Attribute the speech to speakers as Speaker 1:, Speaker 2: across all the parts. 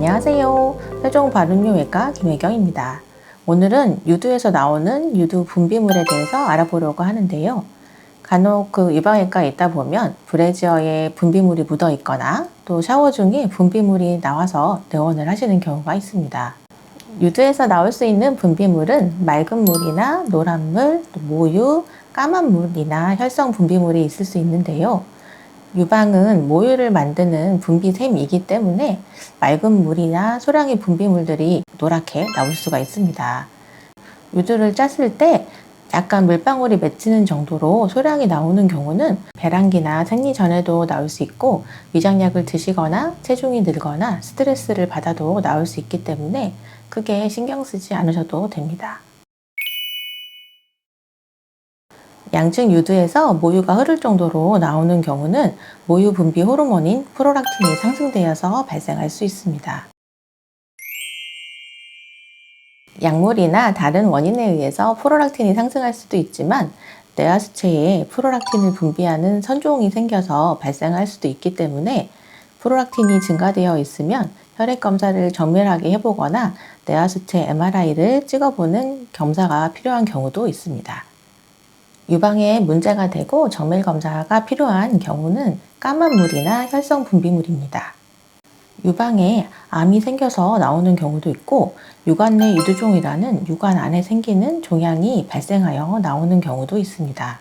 Speaker 1: 안녕하세요. 세종 발음요외과 김혜경입니다. 오늘은 유두에서 나오는 유두 분비물에 대해서 알아보려고 하는데요. 간혹 그 유방외과에 있다 보면 브래지어에 분비물이 묻어 있거나 또 샤워 중에 분비물이 나와서 내원을 하시는 경우가 있습니다. 유두에서 나올 수 있는 분비물은 맑은 물이나 노란 물, 또 모유, 까만 물이나 혈성 분비물이 있을 수 있는데요. 유방은 모유를 만드는 분비샘이기 때문에 맑은 물이나 소량의 분비물들이 노랗게 나올 수가 있습니다. 유두를 짰을 때 약간 물방울이 맺히는 정도로 소량이 나오는 경우는 배란기나 생리 전에도 나올 수 있고 위장약을 드시거나 체중이 늘거나 스트레스를 받아도 나올 수 있기 때문에 크게 신경 쓰지 않으셔도 됩니다. 양측 유두에서 모유가 흐를 정도로 나오는 경우는 모유 분비 호르몬인 프로락틴이 상승되어서 발생할 수 있습니다. 약물이나 다른 원인에 의해서 프로락틴이 상승할 수도 있지만 뇌하수체에 프로락틴을 분비하는 선종이 생겨서 발생할 수도 있기 때문에 프로락틴이 증가되어 있으면 혈액 검사를 정밀하게 해보거나 뇌하수체 MRI를 찍어보는 검사가 필요한 경우도 있습니다. 유방에 문제가 되고 정밀 검사가 필요한 경우는 까만 물이나 혈성 분비물입니다. 유방에 암이 생겨서 나오는 경우도 있고 유관 내 유두종이라는 유관 안에 생기는 종양이 발생하여 나오는 경우도 있습니다.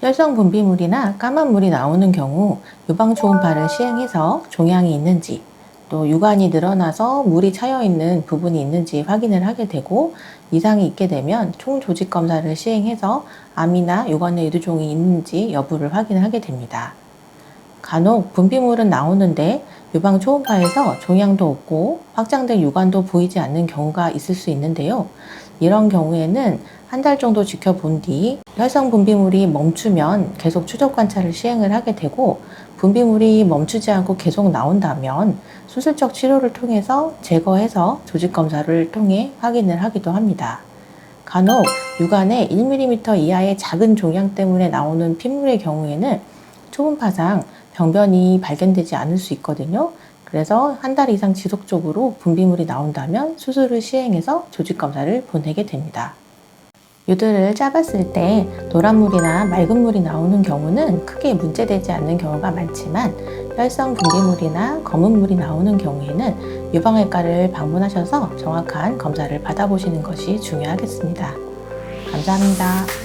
Speaker 1: 혈성 분비물이나 까만 물이 나오는 경우 유방 초음파를 시행해서 종양이 있는지 또 유관이 늘어나서 물이 차여 있는 부분이 있는지 확인을 하게 되고 이상이 있게 되면 총조직 검사를 시행해서 암이나 내 유두종이 있는지 여부를 확인을 하게 됩니다. 간혹 분비물은 나오는데 유방 초음파에서 종양도 없고 확장된 유관도 보이지 않는 경우가 있을 수 있는데요. 이런 경우에는 한 달 정도 지켜본 뒤 혈성 분비물이 멈추면 계속 추적 관찰을 시행을 하게 되고 분비물이 멈추지 않고 계속 나온다면 수술적 치료를 통해서 제거해서 조직 검사를 통해 확인을 하기도 합니다. 간혹 유관에 1mm 이하의 작은 종양 때문에 나오는 핏물의 경우에는 초음파상 병변이 발견되지 않을 수 있거든요. 그래서 한 달 이상 지속적으로 분비물이 나온다면 수술을 시행해서 조직 검사를 보내게 됩니다. 유두를 짜봤을 때 노란물이나 맑은 물이 나오는 경우는 크게 문제되지 않는 경우가 많지만 혈성 분비물이나 검은 물이 나오는 경우에는 유방외과를 방문하셔서 정확한 검사를 받아보시는 것이 중요하겠습니다. 감사합니다.